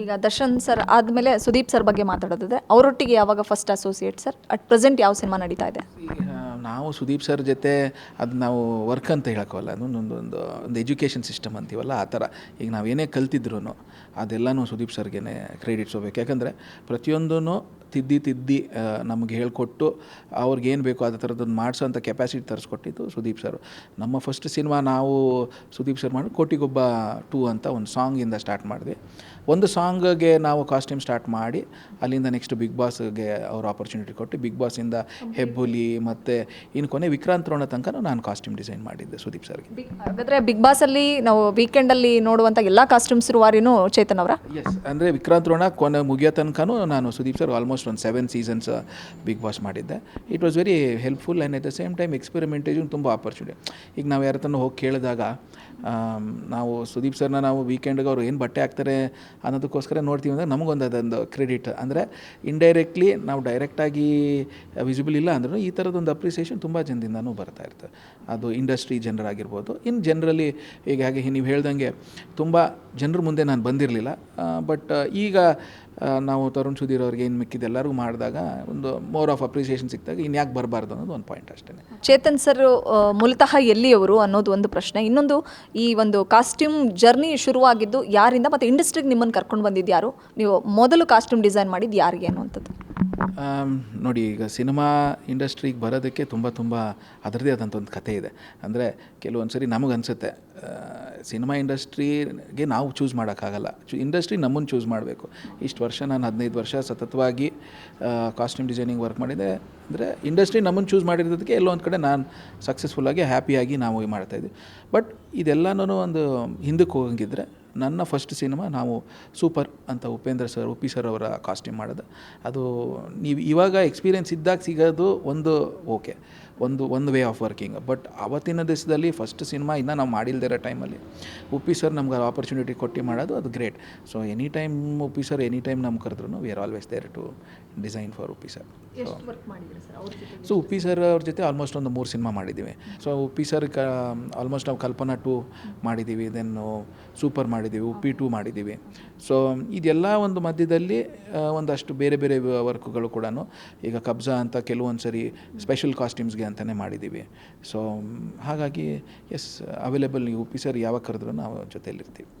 ಈಗ ದರ್ಶನ್ ಸರ್ ಆದಮೇಲೆ ಸುದೀಪ್ ಸರ್ ಬಗ್ಗೆ ಮಾತಾಡೋದಿದೆ. ಅವರೊಟ್ಟಿಗೆ ಯಾವಾಗ first associate sir at present ಯಾವ ಸಿನಿಮಾ ನಡೀತಾ ಇದೆ? ನಾವು ಸುದೀಪ್ ಸರ್ ಜೊತೆ ಅದು ನಾವು ವರ್ಕ್ ಅಂತ ಹೇಳೋಕ್ಕಲ್ಲ. ಅದು ಒಂದು ಒಂದು ಎಜುಕೇಷನ್ ಸಿಸ್ಟಮ್ ಅಂತೀವಲ್ಲ, ಆ ಥರ. ಈಗ ನಾವೇನೇ ಕಲ್ತಿದ್ರು ಅದೆಲ್ಲನೂ ಸುದೀಪ್ ಸರ್ಗೆ ಕ್ರೆಡಿಟ್ಸ್ ಹೋಗ್ಬೇಕು. ಯಾಕಂದರೆ ಪ್ರತಿಯೊಂದೂ ತಿದ್ದಿ ತಿದ್ದಿ ನಮ್ಗೆ ನಮಗೆ ಅವ್ರಿಗೆ ಏನು ಬೇಕೋ ಅದೇ ಥರದ್ದನ್ನು ಮಾಡಿಸೋಂಥ ಕೆಪಾಸಿಟಿ ತರಿಸ್ಕೊಟ್ಟಿದ್ದು ಸುದೀಪ್ ಸರ್. ನಮ್ಮ ಫಸ್ಟ್ ಸಿನಿಮಾ ನಾವು ಸುದೀಪ್ ಸರ್ ಮಾಡಿ ಕೋಟಿಗೊಬ್ಬ ಟೂ ಅಂತ ಒಂದು ಸಾಂಗಿಂದ ಸ್ಟಾರ್ಟ್ ಮಾಡಿದ್ವಿ. ಒಂದು ಸಾಂಗ್ಗೆ ನಾವು ಕಾಸ್ಟ್ಯೂಮ್ ಸ್ಟಾರ್ಟ್ ಮಾಡಿ ಅಲ್ಲಿಂದ ನೆಕ್ಸ್ಟ್ ಬಿಗ್ ಬಾಸ್ಗೆ ಅವ್ರು ಆಪರ್ಚುನಿಟಿ ಕೊಟ್ಟು ಬಿಗ್ ಬಾಸಿಂದ ಹೆಬ್ಬುಲಿ ಮತ್ತು ಇನ್ನು ಕೊನೆ ವಿಕ್ರಾಂತ್ ರೋಣ ತನಕ ನಾನು ಕಾಸ್ಟ್ಯೂಮ್ ಡಿಸೈನ್ ಮಾಡಿದ್ದೆ ಸುದೀಪ್ ಸರ್ಗೆ. ಹಾಗಾದರೆ ಬಿಗ್ ಬಾಸಲ್ಲಿ ನಾವು ವೀಕೆಂಡಲ್ಲಿ ನೋಡುವಂಥ ಎಲ್ಲ ಕಾಸ್ಟ್ಯೂಮ್ಸ್ ರೂವಾರಿನೂ ಚೇತನ್ ಅವರ? ಎಸ್ ಅಂದರೆ ವಿಕ್ರಾಂತ್ ರೋಣ ಕೊನೆ ಮುಗಿಯೋ ತನಕನೂ ನಾನು ಸುದೀಪ್ ಸರ್ ಆಲ್ಮೋಸ್ಟ್ ಒಂದು ಸೆವೆನ್ ಸೀಸನ್ಸ್ ಬಿಗ್ ಬಾಸ್ ಮಾಡಿದ್ದೆ. It was very helpful and at the same time experimentation ತುಂಬ ಆಪರ್ಚುನಿಟಿ ಈಗ ನಾವು ಯಾರ ಹತ್ರನೂ ಹೋಗಿ ಕೇಳಿದಾಗ ನಾವು ಸುದೀಪ್ ಸರ್ನ ನಾವು ವೀಕೆಂಡ್ಗೆ ಅವ್ರು ಏನು ಬಟ್ಟೆ ಹಾಕ್ತಾರೆ ಅನ್ನೋದಕ್ಕೋಸ್ಕರ ನೋಡ್ತೀವಿ ಅಂದರೆ ನಮಗೊಂದು ಅದೊಂದು ಕ್ರೆಡಿಟ್ ಅಂದರೆ ಇಂಡೈರೆಕ್ಟ್ಲಿ ನಾವು ಡೈರೆಕ್ಟಾಗಿ ವಿಸಿಬಲ್ ಇಲ್ಲ ಅಂದ್ರೂ ಈ ಥರದೊಂದು ಅಪ್ರಿಸಿಯೇಷನ್ ತುಂಬ ಜನದಿಂದನೂ ಬರ್ತಾ ಇರ್ತದೆ ಅದು ಇಂಡಸ್ಟ್ರಿ ಜನರಾಗಿರ್ಬೋದು. ಇನ್ನು ಜನರಲಿ ಈಗ ಹಾಗೆ, ನೀವು ಹೇಳ್ದಂಗೆ ತುಂಬ ಜನರ ಮುಂದೆ ನಾನು ಬಂದಿರಲಿಲ್ಲ. ಬಟ್ ಈಗ ನಾವು ತರುಣ್ ಸುಧೀರ್ ಅವ್ರಿಗೆ ಏನು ಮಿಕ್ಕಿದ್ದು ಎಲ್ಲರಿಗೂ ಮಾಡಿದಾಗ ಒಂದು ಮೋರ್ ಆಫ್ ಅಪ್ರಿಸಿಯೇಷನ್ ಸಿಕ್ಕಿದಾಗ ಇನ್ಯಾಕೆ ಯಾಕೆ ಬರಬಾರ್ದು ಅನ್ನೋದು ಒಂದು ಪಾಯಿಂಟ್ ಅಷ್ಟೇ ಚೇತನ್ ಸರ್ ಮೂಲತಃ ಎಲ್ಲಿಯವರು ಅನ್ನೋದು ಒಂದು ಪ್ರಶ್ನೆ. ಇನ್ನೊಂದು, ಈ ಒಂದು ಕಾಸ್ಟ್ಯೂಮ್ ಜರ್ನಿ ಶುರುವಾಗಿದ್ದು ಯಾರಿಂದ ಮತ್ತು ಇಂಡಸ್ಟ್ರಿಗೆ ನಿಮ್ಮನ್ನು ಕರ್ಕೊಂಡು ಬಂದಿದ್ದು ಯಾರು? ನೀವು ಮೊದಲು ಕಾಸ್ಟ್ಯೂಮ್ ಡಿಸೈನ್ ಮಾಡಿದ್ದು ಯಾರಿಗೆ ಅನ್ನುವಂಥದ್ದು? ನೋಡಿ, ಈಗ ಸಿನಿಮಾ ಇಂಡಸ್ಟ್ರಿಗೆ ಬರೋದಕ್ಕೆ ತುಂಬ ತುಂಬ ಅದರದೇ ಆದಂಥ ಒಂದು ಕಥೆ ಇದೆ. ಅಂದರೆ ಕೆಲವೊಂದು ಸರಿ ನಮಗೆ ಅನಿಸುತ್ತೆ ಸಿನಿಮಾ ಇಂಡಸ್ಟ್ರಿಗೆ ನಾವು ಚೂಸ್ ಮಾಡೋಕ್ಕಾಗಲ್ಲ. ಚು, ಇಂಡಸ್ಟ್ರಿ ನಮ್ಮನ್ನು ಚೂಸ್ ಮಾಡಬೇಕು. ಇಷ್ಟು ವರ್ಷ, ನಾನು ಹದಿನೈದು ವರ್ಷ ಸತತವಾಗಿ ಕಾಸ್ಟ್ಯೂಮ್ ಡಿಸೈನಿಂಗ್ ವರ್ಕ್ ಮಾಡಿದೆ. ಅಂದರೆ ಇಂಡಸ್ಟ್ರಿ ನಮ್ಮನ್ನು ಚೂಸ್ ಮಾಡಿರೋದಕ್ಕೆ ಎಲ್ಲೋ ಒಂದು ಕಡೆ ನಾನು ಸಕ್ಸಸ್ಫುಲ್ಲಾಗಿ ಹ್ಯಾಪಿಯಾಗಿ ನಾವು ಮಾಡ್ತಾಯಿದ್ವಿ ಬಟ್ ಇದೆಲ್ಲನೂ ಒಂದು ಹಿಂದಕ್ಕೆ ಹೋಗಂಗಿದ್ರೆ ನನ್ನ ಫಸ್ಟ್ ಸಿನಿಮಾ ನಾವು ಸೂಪರ್ ಅಂತ ಉಪೇಂದ್ರ ಸರ್ ಉಪಿ ಸರ್ ಅವರ ಕಾಸ್ಟ್ಯೂಮ್ ಮಾಡೋದು. ಅದು ನೀವು ಇವಾಗ ಎಕ್ಸ್ಪೀರಿಯೆನ್ಸ್ ಇದ್ದಾಗ ಸಿಗೋದು ಒಂದು ಓಕೆ ಒಂದು ಒಂದು ವೇ ಆಫ್ ವರ್ಕಿಂಗ್ ಬಟ್ ಅವತ್ತಿನ ದಿವಸದಲ್ಲಿ ಫಸ್ಟ್ ಸಿನಿಮಾ ಇನ್ನೂ ನಾವು ಮಾಡಿಲ್ದಿರೋ ಟೈಮಲ್ಲಿ ಉಪ್ಪಿ ಸರ್ ನಮ್ಗೆ ಆಪರ್ಚುನಿಟಿ ಕೊಟ್ಟು ಮಾಡೋದು ಅದು great so any time Uppi sir any time ನಮ್ಮ ಕರೆದ್ರು we are always there to design for Uppi sir so Uppi sir ಅವ್ರ ಜೊತೆ ಆಲ್ಮೋಸ್ಟ್ ಒಂದು ಮೂರು ಸಿನಿಮಾ ಮಾಡಿದ್ದೀವಿ. ಸೊ ಉಪ್ಪಿ ಸರ್ ಕ ಆಲ್ಮೋಸ್ಟ್ ನಾವು ಕಲ್ಪನಾ ಟು ಮಾಡಿದ್ದೀವಿ ದೆನ್ ಸೂಪರ್ ಮಾಡಿದ್ದೀವಿ ಉಪ್ಪಿ ಟು ಮಾಡಿದ್ದೀವಿ. ಸೊ ಇದೆಲ್ಲ ಒಂದು ಮಧ್ಯದಲ್ಲಿ ಒಂದಷ್ಟು ಬೇರೆ ಬೇರೆ ವರ್ಕ್ಗಳು ಕೂಡ ಈಗ ಕಬ್ಜಾ ಅಂತ ಕೆಲವೊಂದು ಸರಿ ಸ್ಪೆಷಲ್ ಕಾಸ್ಟ್ಯೂಮ್ಸ್ಗೆ ಅಂತಲೇ ಮಾಡಿದ್ದೀವಿ. ಸೊ ಹಾಗಾಗಿ ಎಸ್ ಅವೈಲೇಬಲ್ ನೀವು ಪಿ ಸರ್ ಯಾವಾಗ ಕರೆದ್ರೂ ನಾವು ಜೊತೆಯಲ್ಲಿರ್ತೀವಿ.